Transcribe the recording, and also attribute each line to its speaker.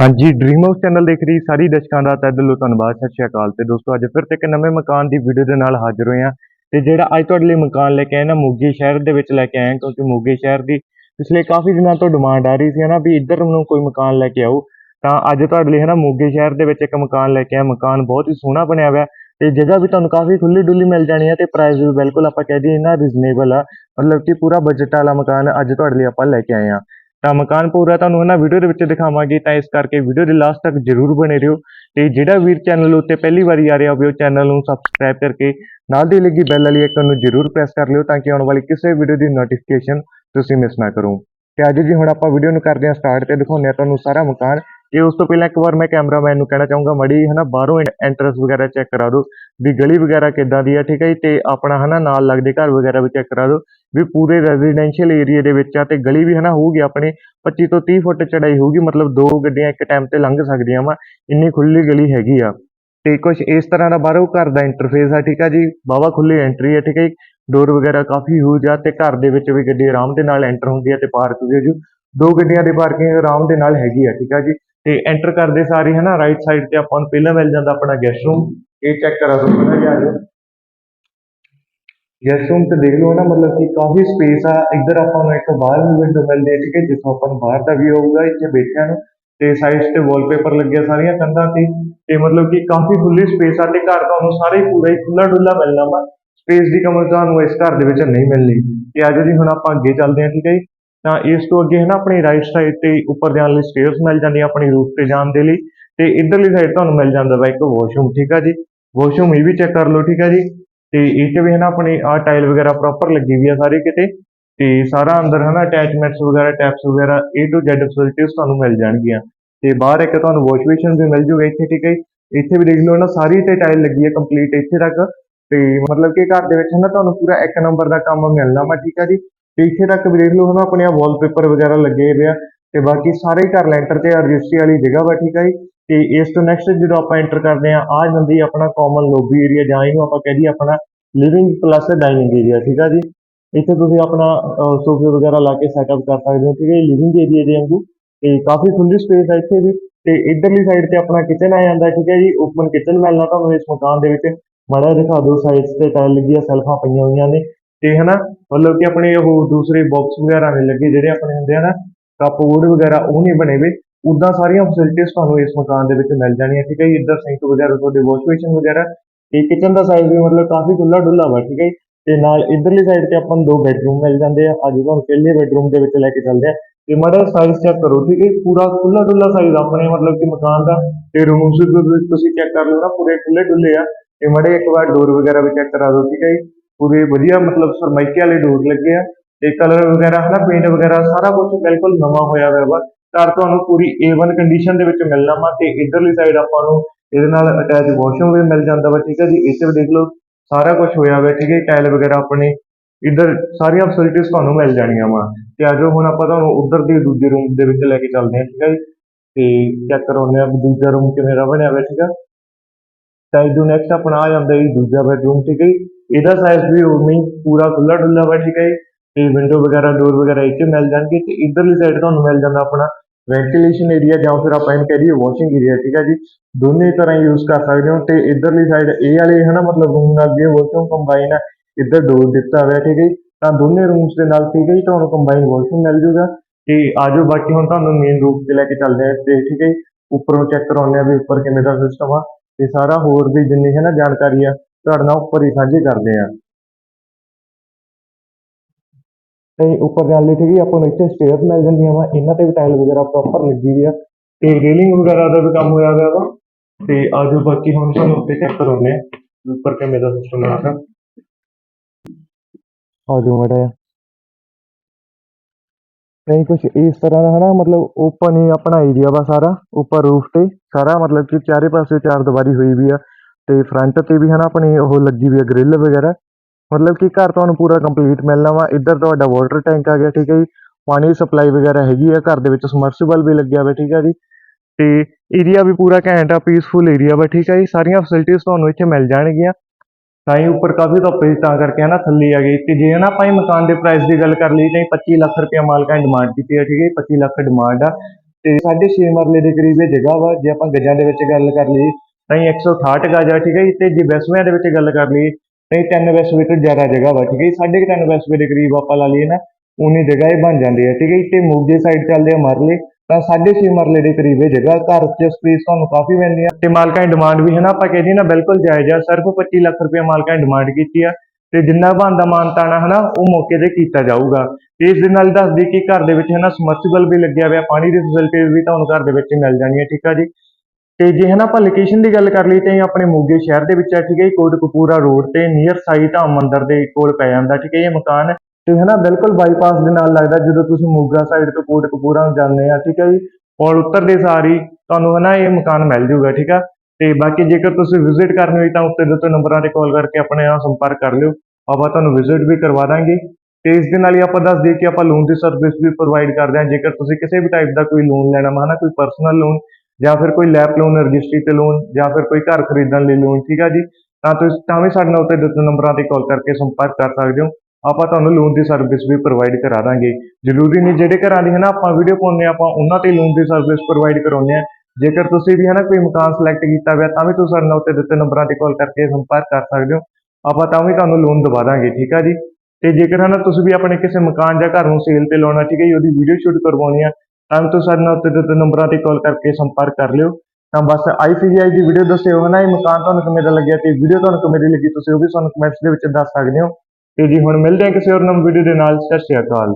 Speaker 1: ਹਾਂਜੀ dream house channel ਦੇਖ ਰਹੀ ਸਾਰੀ ਦਰਸ਼ਕਾਂ ਦਾ ਤਹਿ ਦਿਲੋਂ ਧੰਨਵਾਦ, ਸਤਿ ਸ਼੍ਰੀ ਅਕਾਲ। ਤੇ ਦੋਸਤੋ, ਅੱਜ ਫਿਰ ਤੋਂ ਇੱਕ ਨਵੇਂ ਮਕਾਨ ਦੀ ਵੀਡੀਓ ਦੇ ਨਾਲ ਹਾਜ਼ਰ ਹੋਏ ਹਾਂ। ਤੇ ਜਿਹੜਾ ਅੱਜ ਤੁਹਾਡੇ ਲਈ ਮਕਾਨ ਲੈ ਕੇ ਆਏ ਨਾ, ਮੋਗੇ ਸ਼ਹਿਰ ਦੇ ਵਿੱਚ ਲੈ ਕੇ ਆਏ ਕਿਉਂਕਿ ਮੋਗੇ ਸ਼ਹਿਰ ਦੀ ਪਿਛਲੇ ਕਾਫੀ ਦਿਨਾਂ ਤੋਂ ਡਿਮਾਂਡ ਆ ਰਹੀ ਸੀ ਨਾ, ਵੀ ਇੱਧਰ ਨੂੰ ਕੋਈ ਮਕਾਨ ਲੈ ਕੇ ਆਓ। ਤਾਂ ਅੱਜ ਤੁਹਾਡੇ ਲਈ ਹੈ ਨਾ, ਮੋਗੇ ਸ਼ਹਿਰ ਦੇ ਵਿੱਚ ਇੱਕ ਮਕਾਨ ਲੈ ਕੇ ਆਇਆ ਮਕਾਨ ਬਹੁਤ ਹੀ ਸੋਹਣਾ ਬਣਿਆ ਹੋਇਆ। ਤੇ ਜਗ੍ਹਾ ਵੀ ਤੁਹਾਨੂੰ ਕਾਫੀ ਖੁੱਲੀ ਡੁੱਲੀ ਮਿਲ ਜਾਣੀ ਹੈ ਤੇ ਪ੍ਰਾਈਸ ਵੀ ਬਿਲਕੁਲ ਆਪਾਂ ਕਹਿ ਦਈਏ ਨਾ ਰੀਜ਼ਨੇਬਲ ਆ। ਮਤਲਬ ਕਿ ਪੂਰਾ ਬਜਟ ਵਾਲਾ ਮਕਾਨ ਅੱਜ ਤੁਹਾਡੇ ਲਈ ਆਪਾਂ ਲੈ ਕੇ ਆਏ ਹਾਂ। ਤਾਂ ਮਕਾਨ ਪੂਰਾ ਤੁਹਾਨੂੰ ਨਾ ਵੀਡੀਓ ਦੇ ਵਿੱਚ ਦਿਖਾਵਾਂਗੇ, ਤਾਂ ਇਸ ਕਰਕੇ ਵੀਡੀਓ ਦੇ ਲਾਸਟ ਤੱਕ ਜਰੂਰ ਬਣੇ ਰਹੋ ਤੇ ਜਿਹੜਾ ਵੀਰ ਚੈਨਲ ਉੱਤੇ ਪਹਿਲੀ ਵਾਰੀ ਆ ਰਿਹਾ ਹੋਵੇ, ਉਹ ਚੈਨਲ ਨੂੰ ਸਬਸਕ੍ਰਾਈਬ ਕਰਕੇ ਨਾਲ ਦੀ ਲੱਗੀ ਬੈਲ ਵਾਲੀ ਆਈਕਨ ਨੂੰ ਜਰੂਰ ਪ੍ਰੈਸ ਕਰ ਲਿਓ ਤਾਂ ਕਿ ਆਉਣ ਵਾਲੀ ਕਿਸੇ ਵੀਡੀਓ ਦੀ ਨੋਟੀਫਿਕੇਸ਼ਨ ਤੁਸੀਂ ਮਿਸ ਨਾ ਕਰੋ। ਤੇ ਅੱਜ ਜੀ ਹੁਣ ਆਪਾਂ ਵੀਡੀਓ ਨੂੰ ਕਰਦੇ ਹਾਂ ਸਟਾਰਟ ਤੇ ਦਿਖਾਉਂਦੇ ਹਾਂ ਤੁਹਾਨੂੰ ਸਾਰਾ ਮਕਾਨ। ਤੇ ਉਸ ਤੋਂ ਪਹਿਲਾਂ ਇੱਕ ਵਾਰ ਮੈਂ ਕੈਮਰਾਮੈਨ ਨੂੰ ਕਹਿਣਾ ਚਾਹੂੰਗਾ, ਮੜੀ ਹਨਾ ਬਾਹਰੋਂ ਐਂਟਰੈਂਸ ਵਗੈਰਾ ਚੈੱਕ ਕਰਾ ਦਿਓ ਵੀ ਗਲੀ ਵਗੈਰਾ ਕਿੱਦਾਂ ਦੀ ਆ, ਠੀਕ ਹੈ ਜੀ? ਤੇ ਆਪਣਾ ਹਨਾ ਨਾਲ ਲੱਗਦੇ ਘਰ ਵਗੈਰਾ ਵੀ ਚੈੱਕ ਕਰਾ ਦਿਓ। ਵੀ ਪੂਰੇ ਰੈਜ਼ੀਡੈਂਸ਼ੀਅਲ ਏਰੀਆ ਦੇ ਵਿੱਚ ਆ ਤੇ ਗਲੀ ਵੀ ਹਨਾ ਹੋਊਗੀ ਆਪਣੀ 25 ਤੋਂ 30 ਫੁੱਟ ਚੜਾਈ ਹੋਊਗੀ, ਮਤਲਬ ਦੋ ਗੱਡੀਆਂ ਇੱਕ ਟਾਈਮ ਤੇ ਲੰਘ ਸਕਦੀਆਂ ਵਾ, ਇੰਨੀ ਖੁੱਲੀ ਗਲੀ ਹੈਗੀ ਆ। ਤੇ ਕੁਝ ਇਸ ਤਰ੍ਹਾਂ ਦਾ ਬਾਹਰੋਂ ਘਰ ਦਾ ਇੰਟਰਫੇਸ ਆ, ਠੀਕ ਆ ਜੀ? ਬਾਵਾ ਖੁੱਲੀ ਐਂਟਰੀ ਆ, ਠੀਕ ਹੈ ਡੋਰ ਵਗੈਰਾ ਕਾਫੀ ਯੂਜ਼ ਆ, ਤੇ ਘਰ ਦੇ ਵਿੱਚ ਵੀ ਗੱਡੀ ਆਰਾਮ ਦੇ ਨਾਲ ਐਂਟਰ ਹੁੰਦੀ ਆ ਤੇ ਪਾਰਕ ਵੀ ਹੋ ਜੂ। ਦੋ ਗੱਡੀਆਂ ਦੀ ਪਾਰਕਿੰਗ ਆਰਾਮ ਦੇ ਨਾਲ ਹੈਗੀ ਆ, ਠੀਕ ਆ ਜੀ? ਤੇ ਐਂਟਰ ਕਰਦੇ ਸਾਰੀ ਹੈ ਨਾ ਰਾਈਟ ਸਾਈਡ ਤੇ ਆਪਾਂ ਨੂੰ ਪਹਿਲਾਂ ਮਿਲ ਜਾਂਦਾ ਆਪਣਾ ਗੈਸਟ ਰੂਮ ਇਹ ਚੈੱਕ ਕਰਾ ਦੋ ਪਹਿਲਾਂ ਜੀ ਆ ਜਾਓ ਗੈਸਟ ਰੂਮ ਤੇ ਦੇਖ ਲਓ ਨਾ, ਮਤਲਬ ਕਿ ਕਾਫੀ ਸਪੇਸ ਆ। ਇੱਧਰ ਆਪਾਂ ਨੂੰ ਇੱਕ ਬਾਹਰ ਵੀ ਵਿੰਡੋ ਮਿਲਦੀ ਹੈ, ਠੀਕ ਜਿੱਥੋਂ ਆਪਾਂ ਨੂੰ ਬਾਹਰ ਦਾ ਵੀ ਹੋਊਗਾ ਇੱਥੇ ਬੈਠਿਆਂ ਨੂੰ। ਤੇ ਸਾਈਡਸ ਤੇ ਵਾਲਪੇਪਰ ਲੱਗਿਆ ਸਾਰੀਆਂ ਕੰਧਾਂ ਤੇ। ਤੇ ਮਤਲਬ ਕਿ ਕਾਫੀ ਖੁੱਲੀ ਸਪੇਸ ਆ ਤੇ ਘਰ ਤੁਹਾਨੂੰ ਸਾਰੇ ਹੀ ਪੂਰਾ ਹੀ ਖੁੱਲਾ ਡੁੱਲਾ ਮਿਲਣਾ ਵਾ। ਸਪੇਸ ਦੀ ਕਮੀ ਤੁਹਾਨੂੰ ਇਸ ਘਰ ਦੇ ਵਿੱਚ ਨਹੀਂ ਮਿਲਣੀ। ਤੇ ਅੱਜ ਜੀ ਹੁਣ ਆਪਾਂ ਅੱਗੇ ਚੱਲਦੇ ਹਾਂ, ਠੀਕ ਹੈ ਜੀ। ਤਾਂ ਇਸ ਤੋਂ ਅੱਗੇ ਹੈ ਨਾ, ਆਪਣੀ ਰਾਈਟ ਸਾਈਡ ਤੇ ਉੱਪਰ ਜਾਣ ਲਈ ਸਟੇਅਰਸ ਮਿਲ ਜਾਂਦੀਆਂ ਆਪਣੀ ਰੂਫ ਤੇ ਜਾਣ ਦੇ ਲਈ। ਤੇ ਇਧਰਲੀ ਸਾਈਡ ਤੁਹਾਨੂੰ ਮਿਲ ਜਾਂਦਾ ਵਾ ਇੱਕ ਵਾਸ਼ਰੂਮ ਠੀਕ ਆ ਜੀ। ਵਾਸ਼ਰੂਮ ਇਹ ਵੀ ਚੈੱਕ ਕਰ ਲਓ, ਠੀਕ ਆ ਜੀ। ਤੇ ਇਹ 'ਚ ਵੀ ਹੈ ਨਾ ਆਪਣੀ ਆ ਟਾਈਲ ਵਗੈਰਾ ਪ੍ਰੋਪਰ ਲੱਗੀ ਹੋਈ ਆ ਸਾਰੇ ਕਿਤੇ ਤੇ ਸਾਰਾ ਅੰਦਰ ਹੈ ਨਾ ਅਟੈਚਮੈਂਟਸ ਵਗੈਰਾ ਟੈਪਸ ਵਗੈਰਾ A to Z ਫੈਸਿਲਿਟੀਜ਼ ਤੁਹਾਨੂੰ ਮਿਲ ਜਾਣਗੀਆਂ। ਤੇ ਬਾਹਰ ਇੱਕ ਤੁਹਾਨੂੰ ਵਾਸ਼ ਬੇਸਿਨ ਵੀ ਮਿਲ ਜੂਗਾ ਇੱਥੇ, ਠੀਕ ਹੈ ਜੀ। ਇੱਥੇ ਵੀ ਦੇਖ ਲਓ ਨਾ ਸਾਰੀ ਤੇ ਟਾਈਲ ਲੱਗੀ ਹੈ ਕੰਪਲੀਟ ਇੱਥੇ ਤੱਕ। ਤੇ ਮਤਲਬ ਕਿ ਘਰ ਦੇ ਵਿੱਚ ਹੈ ਨਾ ਤੁਹਾਨੂੰ ਪੂਰਾ ਇੱਕ ਨੰਬਰ ਦਾ ਕੰਮ ਮਿਲਣਾ ਵਾ, ਠੀਕ ਆ ਜੀ? ਤੇ ਇੱਥੇ ਤੱਕ ਵੀ ਦੇਖ ਲਓ ਹਨਾ, ਆਪਣੇ ਆ ਵਾਲਪੇਪਰ ਵਗੈਰਾ ਲੱਗੇ ਹੋਏ ਆ। ਤੇ ਬਾਕੀ ਸਾਰੇ ਘਰ ਲੈਂਟਰ ਤੇ ਰਜਿਸਟਰੀ ਵਾਲੀ ਜਗ੍ਹਾ ਵਾ, ਠੀਕ ਆ ਜੀ? ਤੇ ਇਸ ਤੋਂ ਨੈਕਸਟ ਜਦੋਂ ਆਪਾਂ ਐਂਟਰ ਕਰਦੇ ਆ ਆ ਜਾਂਦੀ ਆਪਣਾ ਕਾਮਨ ਲੋਬੀ ਏਰੀਆ ਜਾਂ ਇਹਨੂੰ ਆਪਾਂ ਕਹਿ ਦਈਏ ਆਪਣਾ ਲਿਵਿੰਗ ਪਲੱਸ ਡਾਈਨਿੰਗ ਏਰੀਆ ਠੀਕ ਆ ਜੀ? ਇੱਥੇ ਤੁਸੀਂ ਆਪਣਾ ਸੋਫੇ ਵਗੈਰਾ ਲਾ ਕੇ ਸੈਟਅਪ ਕਰ ਸਕਦੇ ਹੋ, ਠੀਕ ਹੈ ਲਿਵਿੰਗ ਏਰੀਆ ਦੇ ਵਾਂਗੂ ਤੇ ਕਾਫੀ ਖੁੱਲੀ ਸਪੇਸ ਹੈ ਇੱਥੇ ਵੀ ਤੇ ਇਧਰਲੀ ਸਾਈਡ ਤੇ ਆਪਣਾ ਕਿਚਨ ਆ ਜਾਂਦਾ, ਠੀਕ ਹੈ ਜੀ? ਓਪਨ ਕਿਚਨ ਮਿਲਣਾ ਤੁਹਾਨੂੰ ਇਸ ਮਕਾਨ ਦੇ ਵਿੱਚ। ਮਾੜਾ ਦਿਖਾ ਦਿਓ ਸਾਈਡਸ ਤੇ ਟਾਇਲ ਲੱਗੀ ਆ, ਸੈਲਫਾਂ ਪਈਆਂ ਹੋਈਆਂ ਨੇ ਤੇ ਹਨਾ, ਮਤਲਬ ਕਿ ਆਪਣੇ ਉਹ ਦੂਸਰੇ ਬਾਕਸ ਵਗੈਰਾ ਨਹੀਂ ਲੱਗੇ ਜਿਹੜੇ ਆਪਣੇ ਹੁੰਦੇ ਆ ਨਾ ਕੱਪ ਕੱਪਬੋਰਡ ਵਗੈਰਾ ਉਹ ਨਹੀਂ ਬਣੇ ਵੇ। ਉਦਾਂ ਸਾਰੀਆਂ ਫੈਸਿਲਿਟੀਆਂ ਤੁਹਾਨੂੰ ਇਸ ਮਕਾਨ ਦੇ ਵਿੱਚ ਮਿਲ ਜਾਣੀਆਂ ਠੀਕ ਹੈ ਜੀ? ਇੱਧਰ ਸਿੰਕ ਵਗੈਰਾ ਤੁਹਾਡੇ ਵਾਸ਼ ਬੇਸਿਨ ਵਗੈਰਾ ਤੇ ਕਿਚਨ ਦਾ ਸਾਈਜ਼ ਵੀ ਮਤਲਬ ਕਾਫੀ ਖੁੱਲਾ ਡੁੱਲਾ ਵਾ ਠੀਕ ਹੈ ਜੀ? ਤੇ ਨਾਲ ਇਧਰਲੀ ਸਾਈਡ ਤੇ ਆਪਾਂ ਨੂੰ ਦੋ ਬੈਡਰੂਮ ਮਿਲ ਜਾਂਦੇ ਆ। ਅੱਜ ਤੁਹਾਨੂੰ ਪਹਿਲੇ ਬੈਡਰੂਮ ਦੇ ਵਿੱਚ ਲੈ ਕੇ ਚੱਲਦੇ ਆ। ਤੇ ਮਾੜਾ ਸਾਈਜ਼ ਚੈੱਕ ਕਰੋ ਠੀਕ ਹੈ ਜੀ, ਪੂਰਾ ਖੁੱਲਾ ਡੁੱਲਾ ਸਾਈਜ਼ ਆਪਣੇ ਮਤਲਬ ਕਿ ਮਕਾਨ ਦਾ। ਤੇ ਰੂਮ ਵੀ ਤੁਸੀਂ ਚੈੱਕ ਕਰ ਲਓ ਨਾ ਪੂਰੇ ਖੁੱਲੇ ਡੁੱਲੇ ਆ। ਤੇ ਮਾੜੇ ਇੱਕ ਵਾਰ ਡੋਰ ਵਗੈਰਾ ਵੀ ਚੈੱਕ ਕਰਾ ਦਿਓ ਠੀਕ ਹੈ ਜੀ? ਪੂਰੇ ਵਧੀਆ ਮਤਲਬ ਸਰਮਾਈਕੇ ਵਾਲੇ ਡੋਰ ਲੱਗੇ ਆ। ਤੇ ਕਲਰ ਵਗੈਰਾ ਹਨਾ ਪੇਂਟ ਵਗੈਰਾ ਸਾਰਾ ਕੁਝ ਬਿਲਕੁਲ ਨਵਾਂ ਹੋਇਆ ਹੋਇਆ ਵਾ। ਘਰ ਤੁਹਾਨੂੰ ਪੂਰੀ A1 ਕੰਡੀਸ਼ਨ ਦੇ ਵਿੱਚ ਮਿਲਣਾ ਵਾ ਤੇ ਇਧਰਲੀ ਸਾਈਡ ਆਪਾਂ ਨੂੰ ਇਹਦੇ ਨਾਲ ਅਟੈਚ ਵਾਸ਼ਰੂਮ ਵੀ ਮਿਲ ਜਾਂਦਾ ਵਾ, ਠੀਕ ਹੈ ਜੀ? ਇੱਥੇ ਵੀ ਦੇਖ ਲਓ, ਸਾਰਾ ਕੁਝ ਹੋਇਆ ਹੋਇਆ ਠੀਕ ਹੈ? ਟਾਇਲ ਵਗੈਰਾ ਆਪਣੇ, ਇੱਧਰ ਸਾਰੀਆਂ ਫੈਸਿਲਿਟੀਆਂ ਤੁਹਾਨੂੰ ਮਿਲ ਜਾਣੀਆਂ ਵਾ। ਤੇ ਆਜੋ ਹੁਣ ਆਪਾਂ ਤੁਹਾਨੂੰ ਉਧਰ ਦੇ ਦੂਜੇ ਰੂਮ ਦੇ ਵਿੱਚ ਲੈ ਕੇ ਚੱਲਦੇ ਹਾਂ, ਠੀਕ ਹੈ ਜੀ? ਤੇ ਚੈੱਕ ਕਰਾਉਂਦੇ ਆ ਵੀ ਦੂਜਾ ਰੂਮ ਕਿਵੇਂ ਦਾ ਬਣਿਆ ਹੋਇਆ ਠੀਕ ਆ ਤਾਂ ਇਹ ਨੈਕਸਟ ਆਪਣਾ ਆ ਜਾਂਦਾ ਜੀ, ਦੂਜਾ ਬੈਡਰੂਮ ਠੀਕ ਹੈ ਜੀ? ਇਹਦਾ ਸਾਈਜ਼ ਵੀ ਉਵੇਂ ਹੀ ਪੂਰਾ ਖੁੱਲਾ ਡੁੱਲਾ ਵਾ, ਠੀਕ ਹੈ ਜੀ? ਤੇ ਵਿੰਡੋ ਵਗੈਰਾ ਡੋਰ ਵਗੈਰਾ ਇੱਥੇ ਮਿਲ ਜਾਣਗੇ ਤੇ ਇਧਰਲੀ ਸਾਈਡ ਤੁਹਾਨੂੰ ਮਿਲ ਜਾਂਦਾ ਆਪਣਾ ਵੈਂਟੀਲੇਸ਼ਨ ਏਰੀਆ ਜਾਂ ਫਿਰ ਆਪਾਂ ਇਹਨੂੰ ਕਹਿ ਦਈਏ ਵਾਸ਼ਿੰਗ ਏਰੀਆ ਠੀਕ ਹੈ ਜੀ? ਦੋਨੇ ਤਰ੍ਹਾਂ ਯੂਜ਼ ਕਰ ਸਕਦੇ ਹੋ ਤੇ ਇਧਰਲੀ ਸਾਈਡ ਇਹ ਵਾਲੇ ਹਨਾ ਮਤਲਬ ਰੂਮ ਨਾਲ ਵੀ ਵਾਸ਼ਰੂਮ ਕੰਬਾਈਨ ਹੈ ਇੱਧਰ ਡੋਰ ਦਿੱਤਾ ਹੋਇਆ, ਠੀਕ ਹੈ ਜੀ? ਤਾਂ ਦੋਨੇ ਰੂਮਸ ਦੇ ਨਾਲ ਠੀਕ ਹੈ ਜੀ, ਤੁਹਾਨੂੰ ਕੰਬਾਈਨ ਵਾਸ਼ਰੂਮ ਮਿਲ ਜੂਗਾ ਤੇ ਆਜੋ ਬਾਕੀ ਹੁਣ ਤੁਹਾਨੂੰ ਮੇਨ ਰੂਮ ਤੇ ਲੈ ਕੇ ਚੱਲਦੇ ਆ ਤੇ ਠੀਕ ਹੈ ਜੀ? ਉੱਪਰੋਂ ਚੈੱਕ ਕਰਾਉਂਦੇ ਆ ਵੀ ਉੱਪਰ ਕਿਵੇਂ ਦਾ ਸਿਸਟਮ ਆ ਤੇ ਸਾਰਾ ਹੋਰ ਵੀ ਜਿੰਨੀ ਹੈ ਨਾ ਜਾਣਕਾਰੀ ਆ, ਤੁਹਾਡੇ ਨਾਲ ਉੱਪਰ ਹੀ ਸਾਂਝੀ ਕਰਦੇ ਆ। ਤੇ ਉੱਪਰ ਜਾਣ ਲਈ ਆਪਾਂ ਨੂੰ ਇੱਥੇ ਸਟੇਅਰਸ ਮਿਲ ਜਾਂਦੀਆਂ ਵਾ, ਇਹਨਾਂ ਤੇ ਵੀ ਟਾਈਲ ਵਗੈਰਾ ਪ੍ਰੋਪਰ ਲੱਗੀ ਹੋਈ ਆ। ਤੇ ਰੇਲਿੰਗ ਵਗੈਰਾ ਦਾ ਵੀ ਕੰਮ ਹੋਇਆ ਹੋਇਆ ਵਾ। ਤੇ ਆਜੋ ਬਾਕੀ ਹੁਣ ਤੁਹਾਨੂੰ ਉੱਤੇ ਚੈੱਕ ਕਰਾਉਂਦੇ ਆ ਉੱਪਰ ਕਿਵੇਂ ਦਾ ਸਿਸਟਮ ਆ ਆਜੋ ਮੜਾ ਨਹੀਂ ਕੁਝ ਇਸ ਤਰ੍ਹਾਂ ਦਾ ਹਨਾ, ਮਤਲਬ ਓਪਨ ਹੀ ਆਪਣਾ ਏਰੀਆ ਵਾ ਸਾਰਾ, ਉੱਪਰ ਰੂਫ ਤੇ ਸਾਰਾ, ਮਤਲਬ ਕਿ ਚਾਰੇ ਪਾਸੇ ਚਾਰ ਦੀਵਾਰੀ ਹੋਈ ਵੀ ਆ। ਤੇ ਫਰੰਟ ਤੇ ਵੀ ਹਨਾ ਆਪਣੀ ਉਹ ਲੱਗੀ ਵੀ ਆ ਗ੍ਰਿਲ ਵਗੈਰਾ। ਮਤਲਬ ਕਿ ਘਰ ਤੁਹਾਨੂੰ ਪੂਰਾ ਕੰਪਲੀਟ ਮਿਲਣਾ ਵਾ। ਇੱਧਰ ਤੁਹਾਡਾ ਵਾਟਰ ਟੈਂਕ ਆ ਗਿਆ, ਠੀਕ ਹੈ ਜੀ। ਪਾਣੀ ਦੀ ਸਪਲਾਈ ਵਗੈਰਾ ਹੈਗੀ ਆ। ਘਰ ਦੇ ਵਿੱਚ ਸਮਰਸੀਬਲ ਵੀ ਲੱਗਿਆ ਵਾ, ਠੀਕ ਹੈ ਜੀ। ਤੇ ਏਰੀਆ ਵੀ ਪੂਰਾ ਘੈਂਟ ਆ ਪੀਸਫੁਲ ਏਰੀਆ ਵਾ, ਠੀਕ ਹੈ ਜੀ। ਸਾਰੀਆਂ ਫੈਸਿਲਿਟੀਆਂ ਤੁਹਾਨੂੰ ਇੱਥੇ ਮਿਲ ਜਾਣਗੀਆਂ। ਤਾਂ ਹੀ ਉੱਪਰ ਕਾਫੀ ਧੁੱਪ ਸੀ, ਤਾਂ ਕਰਕੇ ਨਾ ਥੱਲੇ ਆ ਗਈ ਤੇ ਜੇ ਨਾ ਆਪਾਂ ਮਕਾਨ ਦੇ ਪ੍ਰਾਈਸ ਦੀ ਗੱਲ ਕਰ ਲਈ ਤਾਂ ਇਹ 25 ਲੱਖ ਰੁਪਏ ਮਾਲਕਾਂ ਨੇ ਡਿਮਾਂਡ ਕੀਤੀ ਹੈ ਠੀਕ ਹੈ ਜੀ। 25 ਲੱਖ ਡਿਮਾਂਡ ਆ। ਤੇ 6.5 ਮਰਲੇ ਦੇ ਕਰੀਬ ਇਹ ਜਗ੍ਹਾ ਵਾ, ਜੇ ਆਪਾਂ ਗੱਜਾਂ ਦੇ ਵਿੱਚ ਗੱਲ ਕਰ ਲਈਏ, ਤਾਂ ਇਹ 168 ਗਜ ਆ, ਠੀਕ ਹੈ ਜੀ। ਤੇ ਜੇ ਵੈਸਵਿਆਂ ਦੇ ਵਿੱਚ ਗੱਲ ਕਰ ਲਈਏ ਨਹੀਂ ਇਹ 3 ਵੈਸਵੇ ਤੋਂ ਜ਼ਿਆਦਾ ਜਗ੍ਹਾ ਵਾ, ਠੀਕ ਹੈ ਜੀ? ਸਾਢੇ ਕੁ ਤਿੰਨ ਵੈਸਵੇ ਦੇ ਕਰੀਬ ਆਪਾਂ ਲਾ ਲਈਏ ਨਾ ਉਨੀ ਜਗ੍ਹਾ ਇਹ ਬਣ ਜਾਂਦੀ ਹੈ, ਠੀਕ ਹੈ ਜੀ? ਤੇ ਮੋਗੇ ਸਾਈਡ ਚੱਲਦੇ ਆ ਮਰਲੇ, ਤਾਂ 6.5 ਮਰਲੇ ਦੇ ਕਰੀਬ ਇਹ ਜਗ੍ਹਾ, ਘਰ 'ਚ ਸਪੇਸ ਤੁਹਾਨੂੰ ਕਾਫੀ ਮਿਲਦੀ ਆ। ਤੇ ਮਾਲਕਾਂ ਦੀ ਡਿਮਾਂਡ ਵੀ ਹੈ ਨਾ, ਆਪਾਂ ਕਹਿੰਦੇ ਨਾ, ਬਿਲਕੁਲ ਜਾਇਜ਼ ਆ, ਸਿਰਫ 25 ਲੱਖ ਰੁਪਏ ਮਾਲਕਾਂ ਨੇ ਡਿਮਾਂਡ ਕੀਤੀ ਆ, ਤੇ ਜਿੰਨਾ ਬਣਦਾ ਮਾਨਤਾਣਾ ਹਨਾ ਉਹ ਮੌਕੇ ਤੇ ਕੀਤਾ ਜਾਊਗਾ। ਇਸ ਦੇ ਨਾਲ ਦੱਸਦੀ ਕਿ ਘਰ ਦੇ ਵਿੱਚ ਹਨਾ ਸਮਰਸੀਬਲ ਵੀ ਲੱਗਿਆ ਹੋਇਆ, ਪਾਣੀ ਦੀ ਫੈਸਿਲਿਟੀ ਵੀ ਤੁਹਾਨੂੰ ਘਰ ਦੇ ਵਿੱਚ ਮਿਲ ਜਾਣੀ ਹੈ ਠੀਕ ਆ ਜੀ? ਤੇ ਜੇ ਹਨਾ ਆਪਾਂ ਲੋਕੇਸ਼ਨ ਦੀ ਗੱਲ ਕਰ ਲਈ ਤੇ ਇਹ ਆਪਣੇ ਮੋਗੇ ਸ਼ਹਿਰ ਦੇ ਵਿੱਚ ਹੈ, ਠੀਕ ਹੈ ਜੀ, ਕੋਟਕਪੂਰਾ ਰੋਡ ਤੇ ਨੀਅਰ ਸਾਈ ਧਾਮ ਮੰਦਿਰ ਦੇ ਕੋਲ ਪੈ ਜਾਂਦਾ, ਠੀਕ ਹੈ ਇਹ ਮਕਾਨ। ਤੇ ਹਨਾ ਬਿਲਕੁਲ ਬਾਈਪਾਸ ਦੇ ਨਾਲ ਲੱਗਦਾ ਜਦੋਂ ਤੁਸੀਂ ਮੋਗਾ ਸਾਈਡ ਤੋਂ ਕੋਟਕਪੂਰਾ ਨੂੰ ਜਾਂਦੇ ਆ, ਠੀਕ ਹੈ ਜੀ, ਔਰ ਉੱਤਰਦੇ ਸਾਰ ਹੀ ਤੁਹਾਨੂੰ ਹਨਾ ਇਹ ਮਕਾਨ ਮਿਲ ਜੂਗਾ, ਠੀਕ ਆ। ਤੇ ਬਾਕੀ ਜੇਕਰ ਤੁਸੀਂ ਵਿਜ਼ਿਟ ਕਰਨੀ ਹੋਈ ਤਾਂ ਉੱਤੇ ਦਿੱਤੇ ਨੰਬਰਾਂ ਤੇ ਕਾਲ ਕਰਕੇ ਆਪਣੇ ਨਾਲ ਸੰਪਰਕ ਕਰ ਲਿਓ, ਆਪਾਂ ਤੁਹਾਨੂੰ ਵਿਜ਼ਿਟ ਵੀ ਕਰਵਾ ਦਾਂਗੇ। ਤੇ ਇਸ ਦੇ ਨਾਲ ਹੀ ਆਪਾਂ ਦੱਸ ਦਈਏ ਕਿ ਆਪਾਂ ਲੋਨ ਦੀ ਸਰਵਿਸ ਵੀ ਪ੍ਰੋਵਾਈਡ ਕਰਦੇ ਹਾਂ, ਜੇਕਰ ਤੁਸੀਂ ਕਿਸੇ ਵੀ ਟਾਈਪ ਦਾ ਕੋਈ ਲੋਨ ਲੈਣਾ ਵਾ ਨਾ ਕੋਈ ਪਰਸਨਲ ਲੋਨ ਜਾਂ ਫਿਰ ਕੋਈ ਲੈਪ ਲੋਨ ਰਜਿਸਟਰੀ ਤੇ ਲੋਨ ਜਾਂ ਫਿਰ ਕੋਈ ਘਰ ਖਰੀਦਣ ਲਈ ਲੋਨ ਠੀਕ ਆ ਜੀ? ਤਾਂ ਤੁਸੀਂ ਤਾਂ ਵੀ ਸਾਡੇ ਨਾਲ ਉੱਤੇ ਦਿੱਤੇ ਨੰਬਰਾਂ ਤੇ ਕਾਲ ਕਰਕੇ ਸੰਪਰਕ ਕਰ ਸਕਦੇ ਹੋ। ਆਪਾਂ ਤੁਹਾਨੂੰ ਲੋਨ ਦੀ ਸਰਵਿਸ ਵੀ ਪ੍ਰੋਵਾਈਡ ਕਰਾ ਦਾਂਗੇ। ਜ਼ਰੂਰੀ ਨਹੀਂ ਜਿਹੜੇ ਘਰਾਂ ਦੀ ਹੈ ਨਾ ਆਪਾਂ ਵੀਡੀਓ ਪਾਉਂਦੇ ਹਾਂ, ਆਪਾਂ ਉਹਨਾਂ ਤੇ ਲੋਨ ਦੀ ਸਰਵਿਸ ਪ੍ਰੋਵਾਈਡ ਕਰਾਉਂਦੇ ਹਾਂ। ਜੇਕਰ ਤੁਸੀਂ ਵੀ ਹੈ ਨਾ ਕੋਈ ਮਕਾਨ ਸਿਲੈਕਟ ਕੀਤਾ ਹੋਇਆ, ਤਾਂ ਵੀ ਤੁਸੀਂ ਸਾਡੇ ਨਾਲ ਉੱਤੇ ਦਿੱਤੇ ਨੰਬਰਾਂ ਤੇ ਕਾਲ ਕਰਕੇ ਸੰਪਰਕ ਕਰ ਸਕਦੇ ਹੋ। ਆਪਾਂ ਤਾਂ ਵੀ ਤੁਹਾਨੂੰ ਲੋਨ ਦਵਾ ਦਾਂਗੇ, ਠੀਕ ਆ ਜੀ? ਤੇ ਜੇਕਰ ਹੈ ਨਾ ਤੁਸੀਂ ਵੀ ਆਪਣੇ ਕਿਸੇ ਮਕਾਨ ਜਾਂ ਘਰ ਨੂੰ ਸੇਲ ਤੇ ਲਾਉਣਾ, ਠੀਕ ਹੈ ਜੀ? ਉਹਦੀ ਵੀਡੀਓ ਸ਼ੂਟ ਕਰਵਾਉਣੀ ਆ ਤਾਂ ਵੀ ਤੁਸੀਂ ਸਾਡੇ ਨਾਲ ਉੱਤੇ ਦਿੱਤੇ ਨੰਬਰਾਂ ਤੇ ਕਾਲ ਕਰਕੇ ਸੰਪਰਕ ਕਰ ਲਿਓ। ਤਾਂ ਬਸ ਆਈਸੀਆਈ ਦੀ ਵੀਡੀਓ ਦੱਸਿਓ ਨਾ? ਇਹ ਮਕਾਨ ਤੁਹਾਨੂੰ ਕਿਵੇਂ ਦਾ ਲੱਗਿਆ ਤੇ ਵੀਡੀਓ ਤੁਹਾਨੂੰ ਕਿਵੇਂ ਦੀ ਲੱਗੀ ਤੁਸੀਂ ਉਹ ਵੀ ਸਾਨੂੰ ਕਮੈਂਟਸ ਦੇ ਵਿੱਚ ਦੱਸ ਸਕਦੇ ਹੋ। ਤੇ ਜੀ ਹੁਣ ਮਿਲਦੇ ਹਾਂ ਕਿਸੇ ਹੋਰ ਨਵੀਂ ਵੀਡੀਓ ਦੇ ਨਾਲ। ਸਤਿ ਸ਼੍ਰੀ ਅਕਾਲ।